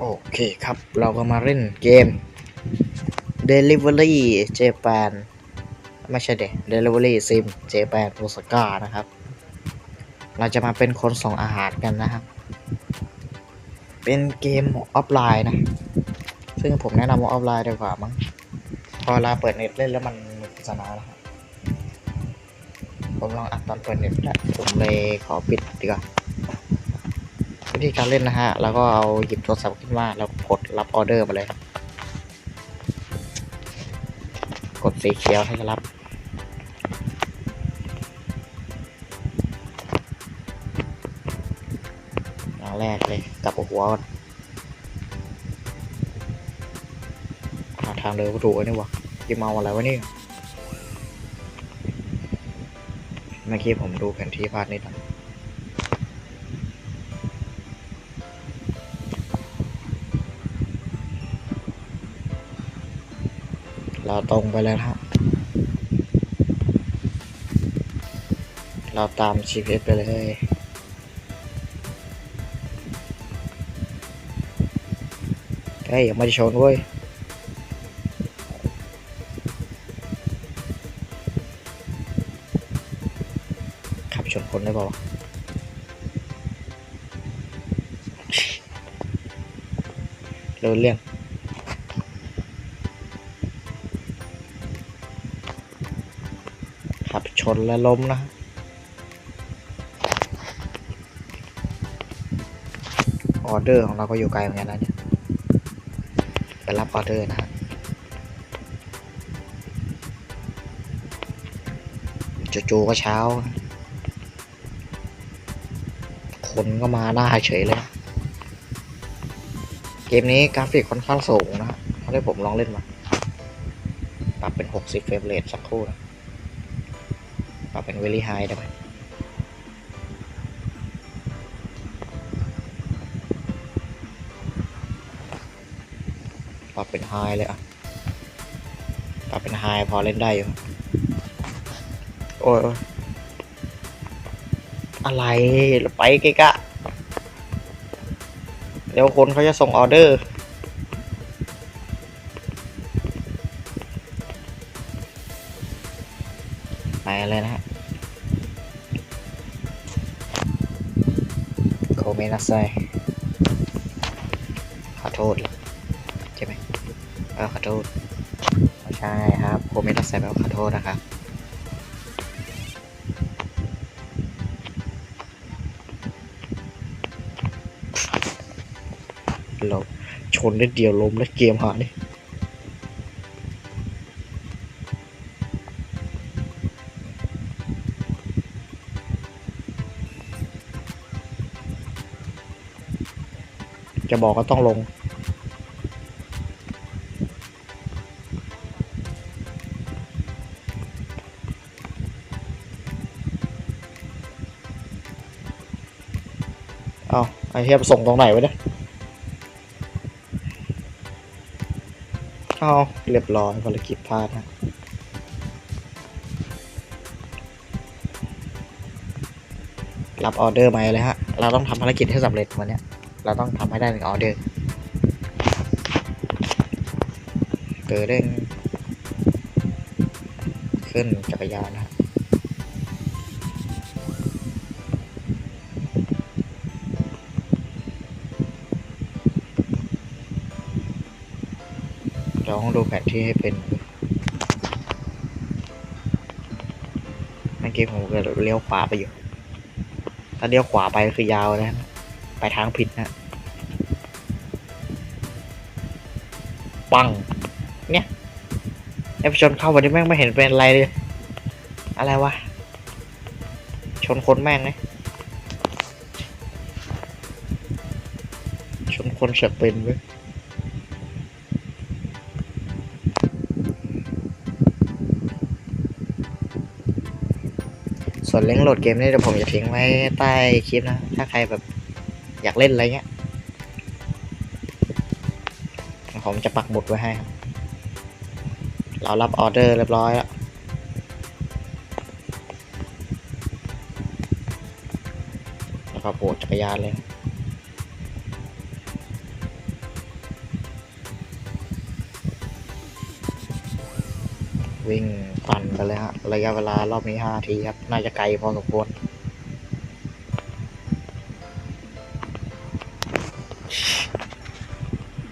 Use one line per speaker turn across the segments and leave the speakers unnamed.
โอเคครับ เราก็มาเล่นเกม Delivery Japan ไม่ใช่เด็ Delivery Sim Japan Osaka นะครับ เราจะมาเป็นคนส่งอาหารกันนะครับ เป็นเกมออฟไลน์นะ ซึ่งผมแนะนำว่าออฟไลน์ดีกว่ามั้ง พอเวลาเปิดเน็ตเล่นแล้วมันมีโฆษณาแล้วครับผมลองอัดตอนเปิดเน็ตได้ผมเลยขอปิดดีกว่า วิธีการเล่นนะฮะ แล้วก็เอาหยิบโทรศัพท์ขึ้นมาแล้วกดรับออเดอร์มาเลยครับ กดสีเขียวให้รับ อย่างแรกเลยกลับหัวก่อนหาทางเดินก็ถูกนี่วะยี่เมาอะไรวะนี่ เมื่อกี้ผมดูแผนที่พลาดนิดหน่อย เราตรงไปแล้วนะครับ เราตาม GPS ไปเลยเฮ้ยอย่ามาชนเว้ยขับชนคนได้ป่าวเร็วเลี่ยง ขับชนและล้มนะออเดอร์ของเราก็อยู่ไกลเหมือนกันนะเนี่ยไปรับออเดอร์นะฮะจู่ๆก็เช้า คนก็มาหน้าเฉยเลย เกมนี้กราฟิกค่อนข้างสูงนะฮะเพราะที่ผมลองเล่นมา ปรับเป็น 60 เฟรมเรทสักครู่นะ ปรับเป็น very high ได้ไหมปรับเป็น high เลยอะ ปรับเป็น high พอเล่นได้อยู่โอ้ยโอ้ยอะไรไปไกลกะเดี๋ยวคนเขาจะส่งออเดอร์ไปเลยนะฮะ โคเมนัสไซขอโทษใช่ไหมเออขอโทษใช่ครับโคเมนัสไซแปลว่าขอโทษนะครับเราชนได้เดียวล้มแล้วเกมหานี่ จะบอกก็ต้องลง เอาไอเฮียไปส่งตรงไหนไวะเนี่ยเอาเรียบร้อยภารกิจพลาดนะรับออเดอร์มาเลยฮะ เราต้องทำภารกิจให้สำเร็จวันนี้ เราต้องทำให้ได้หนึ่งออเดอร์เกิดเด้งขึ้นจักรยานนะฮะเราต้องดูแผนที่ให้เป็นเมื่อกี้ผมก็เลี้ยวขวาไปอยู่ ถ้าเลี้ยวขวาไปคือยาวนะ ไปทางผิดนะปัง เนี่ยไอ้ชนเข้าวันนี้แม่งไม่เห็นเป็นอะไรเลย อะไรวะ ชนคนแม่งเลยชนคนเสือกเป็นเว้ยส่วนเล้งโหลดเกมนี่เดี๋ยวผมจะทิ้งไว้ใต้คลิปนะ ถ้าใครแบบ อยากเล่นอะไรเงี้ย ผมจะปักหมุดไว้ให้ครับ เรารับออเดอร์เรียบร้อยแล้วแล้วก็โบดจักรยานเลยวิ่งปั่นไปเลยฮะ ระยะเวลารอบนี้5ทีครับ น่าจะไกลพอสมควร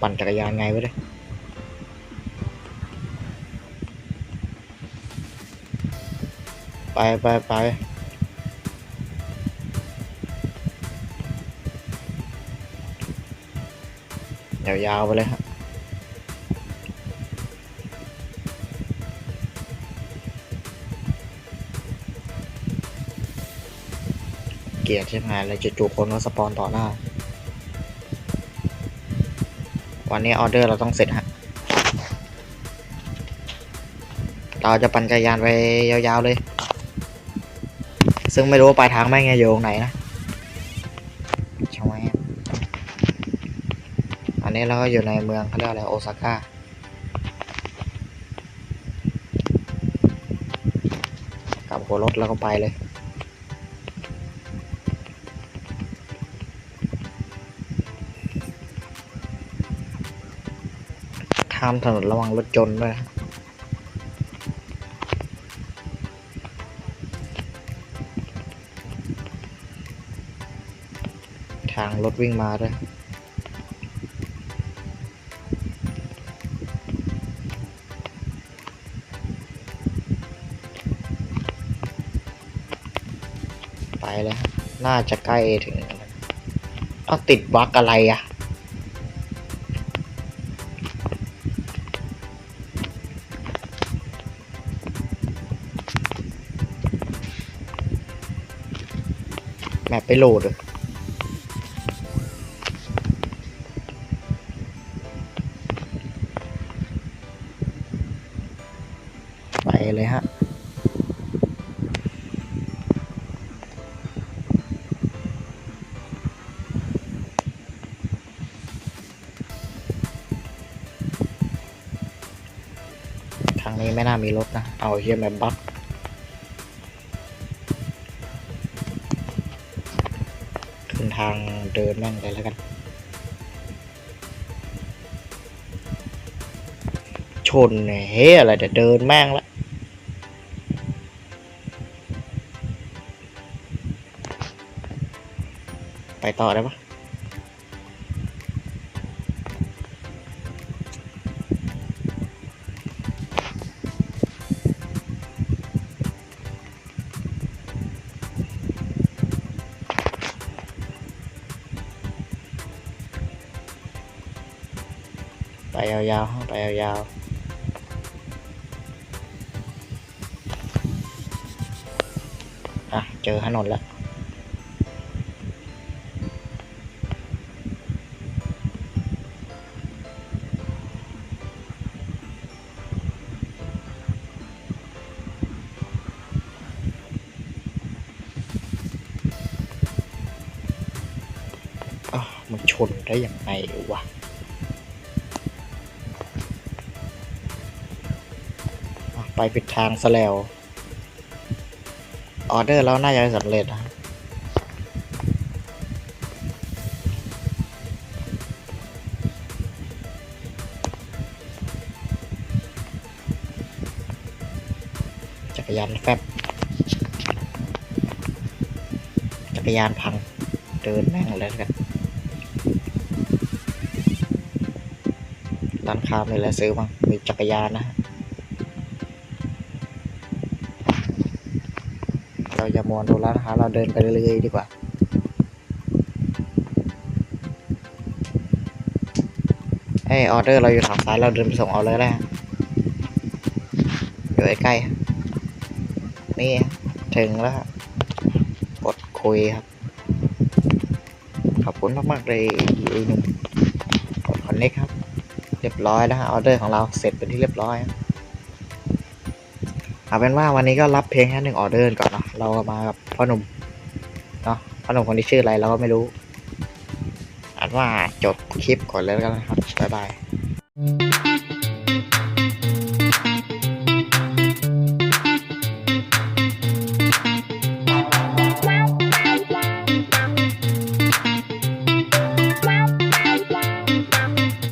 ปั่นจักรยานไงวะเนี่ยไปไปไปยาวๆไปเลยฮะเกียดใช่ไหมแล้วจะจูคนก็สปอนต่อหน้า วันนี้ออเดอร์เราต้องเสร็จฮะ เราจะปั่นจักรยานไปยาวๆเลย ซึ่งไม่รู้ว่าปลายทางแม่งอยู่ตรงไหนนะใช่ไหมอันนี้เราก็อยู่ในเมืองเขาเรียกอะไรโอซาก้ากับหัวรถแล้วก็ไปเลย ข้ามถนนระวังรถจนด้วยนะทางรถวิ่งมาด้วยไปแล้ว น่าจะใกล้ถึงแล้วนะเอาติดบั๊กอะไรอะ แมปไปโหลดเลยไปเลยฮะทางนี้ไม่น่ามีรถนะ เอาเฮียแมปบัก ทางเดินแม่งเลยแล้วกัน ชนเฮ้ยอะไรแต่เดินแม่งละไปต่อได้ปะ ไปยาวๆไปยาวๆอะเจอถนนแล้วอ้าวมันชนได้ยังไงวะ ไปผิดทางซะแล้ว ออเดอร์เราน่าจะสำเร็จนะจักรยานแฟบจักรยานพัง เดินแม่งเลยกันร้านค้ามีอะไรซื้อบ้างมีจักรยานนะ เราจะมวนดูร้านค้าเราเดินไปเรื่อยๆดีกว่า เอ้ออเดอร์เราอยู่ทางซ้ายเราเดินไปส่งเอาเลยก็ได้ฮะอยู่ใกล้ๆนี่ถึงแล้วฮะกดคุยครับ ขอบคุณมากๆเลยไอ้หนุ่มกดคอนเน็กครับ เรียบร้อยแล้วฮะออเดอร์ของเราเสร็จเป็นที่เรียบร้อยเอาเป็นว่าวันนี้ก็รับเพียงแค่หนึ่งออเดอร์ก่อนเนาะ เรามากับพ่อหนุ่มเนาะพ่อหนุ่มคนที่ชื่ออะไรเราก็ไม่รู้อันว่าจบคลิปก่อนเลยแล้วกันนะครับบ๊ายบาย